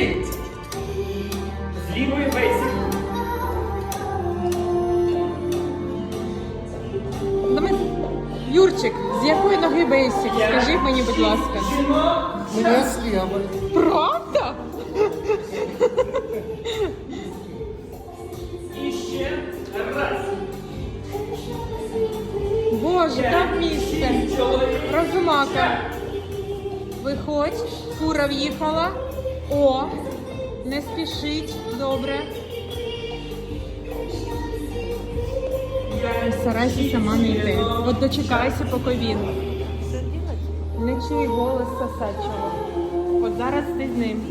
Бейсік. З лівої бейсік. Юрчик, з якої ноги бейсик? Скажи мені, будь ласка. Мене сліва. Правда? І ще раз. Боже, там місце. Розумака. Виходь, фура в'їхала. О, не спішить, добре. Старайся сама не йти. От дочекайся, поки він. Не чуй голос сосачого. От зараз ти з ним.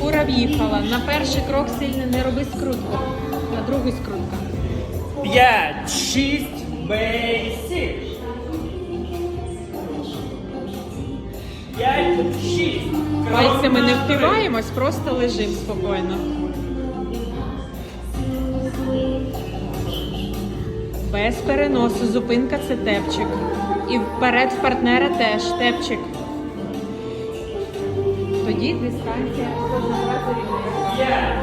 Фура в'їхала. На перший крок сильно не роби скрутку. На другий скрутка. П'ять, шість, бейсик. Шість. Пальцями не впіваємось, просто лежимо спокійно. Без переносу. Зупинка це тепчик. І вперед в партнера теж тепчик. Тоді дистанція кожного разу рівненька. П'ять,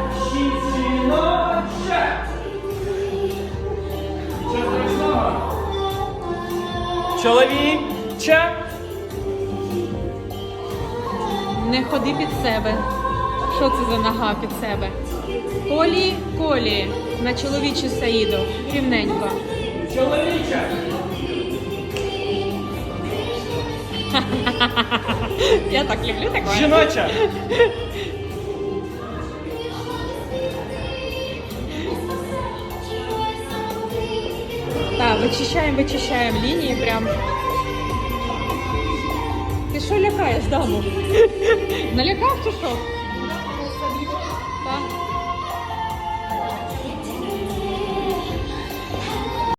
Не ходи під себе. Що це за нога під себе? Колі, колі. На чоловічу Саїду. Рівненько. Чоловіча. Я так люблю таке. Жіноча. Так, вичищаємо, вичищаємо лінії прям. Ти що лякаєш, даму? Налякав чи що? Так.